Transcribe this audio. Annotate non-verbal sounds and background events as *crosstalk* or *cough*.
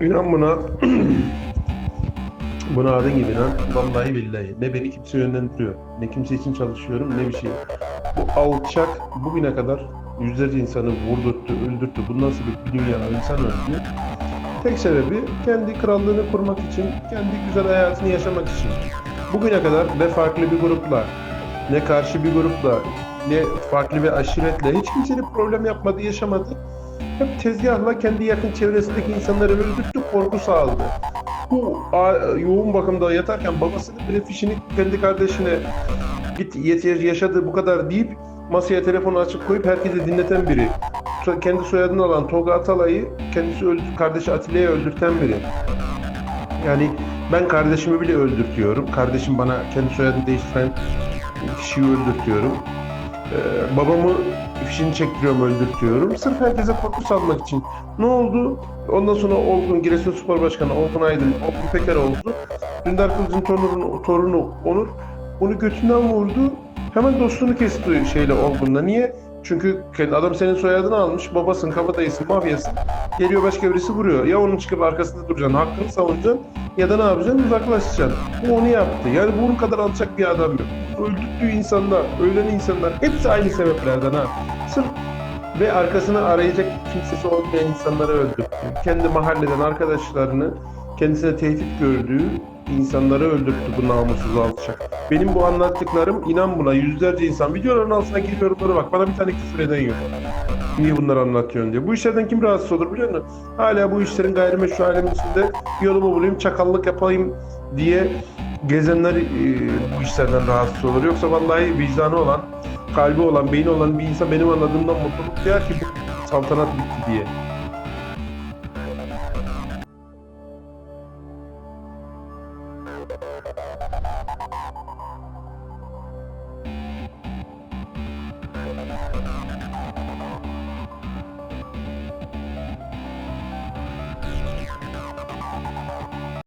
İnan buna *clears throat* buna adın gibi inan. Vallahi billahi. Ne beni kimse yönlendiriyor. Ne kimse için çalışıyorum ne bir şey. Bu alçak bugüne kadar yüzlerce insanı vurdurttu, öldürttü. Bu nasıl bir dünya insan öldü. Tek sebebi kendi krallığını kurmak için, kendi güzel hayatını yaşamak için. Bugüne kadar ne farklı bir grupla, ne karşı bir grupla, ne farklı bir aşiretle hiç kimsenin problem yapmadı, yaşamadı. Hep tezgahla kendi yakın çevresindeki insanları öldürttü, korku sağladı. Bu yoğun bakımda yatarken babasının bile fişini kendi kardeşine git yeter yaşadı bu kadar deyip masaya telefonu açıp koyup herkese dinleten biri. Kendi soyadını alan Tolga Atalay'ı kendisi öldü, kardeşi Atilla'yı öldürten biri. Yani ben kardeşimi bile öldürtüyorum. Kardeşim bana kendi soyadını değiştiren kişiyi öldürtüyorum. Ee, babamı fişini çektiriyorum, öldürtüyorum. Sırf herkese korku salmak için. Ne oldu? Ondan sonra Olgun, Giresunspor Başkanı Olgun Aydın, Olgun Peker oldu. Dündar Kılıç'ın torunu, torunu Onur onu götünden vurdu. Hemen dostluğunu kesti şeyle Olgun'la. Niye? Çünkü adam senin soyadını almış, babasın, kabadayısın, mafyasın. Geliyor başka birisi vuruyor. Ya onun çıkıp arkasında duracaksın, hakkını savunacaksın ya da ne yapacaksın? Uzaklaşacaksın. Bu onu yaptı. Yani bunun kadar alçak bir adam yok. Öldürdüğü insanlar, ölen insanlar hepsi aynı sebeplerden ha. Sırf ve arkasını arayacak kimsesi olmayan insanları öldürttü. Kendi mahalleden arkadaşlarını kendisine tehdit gördüğü insanları öldürttü bu namussuz alçak. Benim bu anlattıklarım inan buna yüzlerce insan videoların altına gir yorumlara bak bana bir tane küfür eden yok. Niye bunları anlatıyorsun diye. Bu işlerden kim rahatsız olur biliyor musun? Hala bu işlerin gayrimeşru alemin içinde yolumu bulayım, çakallık yapayım diye gezenler e, bu işlerden rahatsız olur. Yoksa vallahi vicdanı olan, kalbi olan, beyni olan bir insan benim anladığımdan mutluluk duyar ki saltanat bitti diye. Thank you.